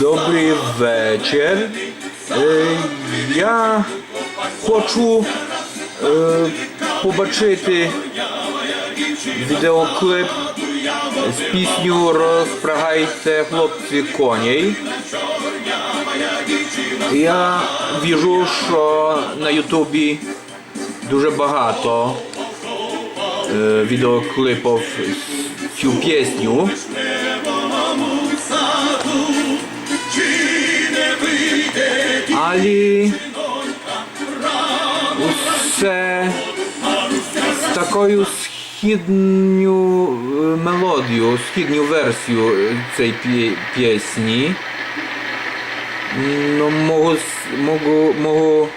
Добрий вечір. Е, Я хочу е, побачити відеоклип з пісню Розпрягайте хлопці коней. Я віжу, що на Ютубі дуже багато е, відеоклипів з цю пісню. Але усе з такою східню е, мелодію, східню версію е, цієї пісні. Ну, можу, можу, можу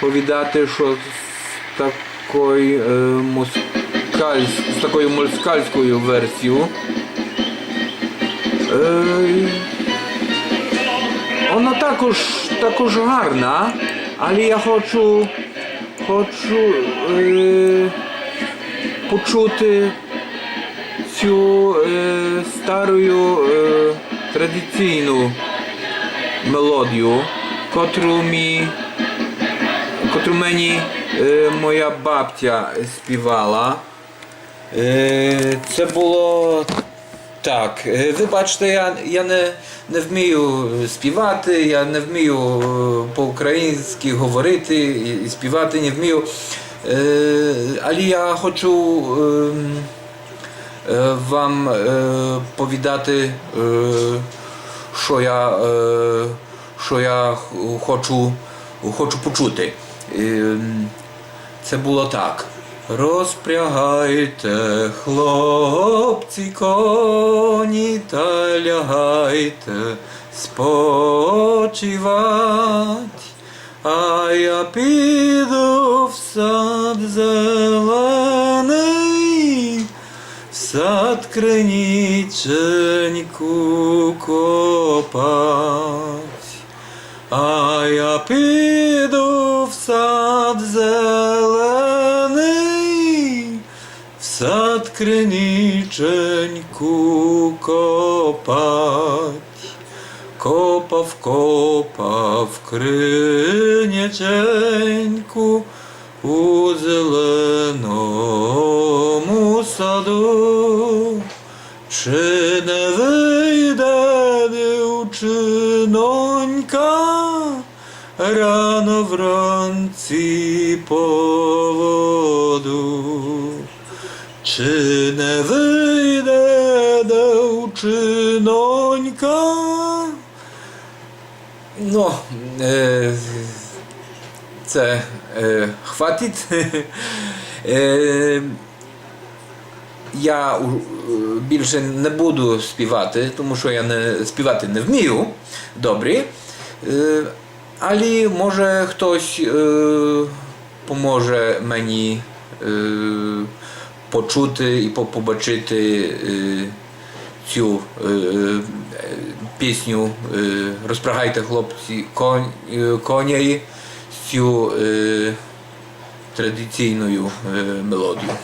повідати, що з такою, е, москаль, з такою москальською версією. Е, також, також гарна, але я хочу, хочу е, почути цю е, стару е, традиційну мелодію, котру мі, котру мені е, моя бабця співала. Е, це було так. е, Ви бачите, я, я не, не вмію співати, я не вмію е, по-українськи говорити і, співати не вмію. Е, але я хочу ем, е, вам е, повідати, е, що я, е, що я хочу, хочу почути. Ем, Це було так. Розпрягайте, хлопці, коні та лягайте спочивать, а я піду в сад зелений, в сад криніченьку копать. А я піду в сад зелений, сад криниченьку копать. Копав, копав криняченьку у зеленому саду. Чи не вийде дівчинонька рано вранці по воду? Чи не вийде дівчинонька? Ну, е, це е, хватить. Е, я більше не буду співати, тому що я не співати не вмію добре. Е, але може хтось е, поможе мені е, почути і побачити е, цю е, е, пісню Розпрягайте хлопці коней з цю традиційною мелодією.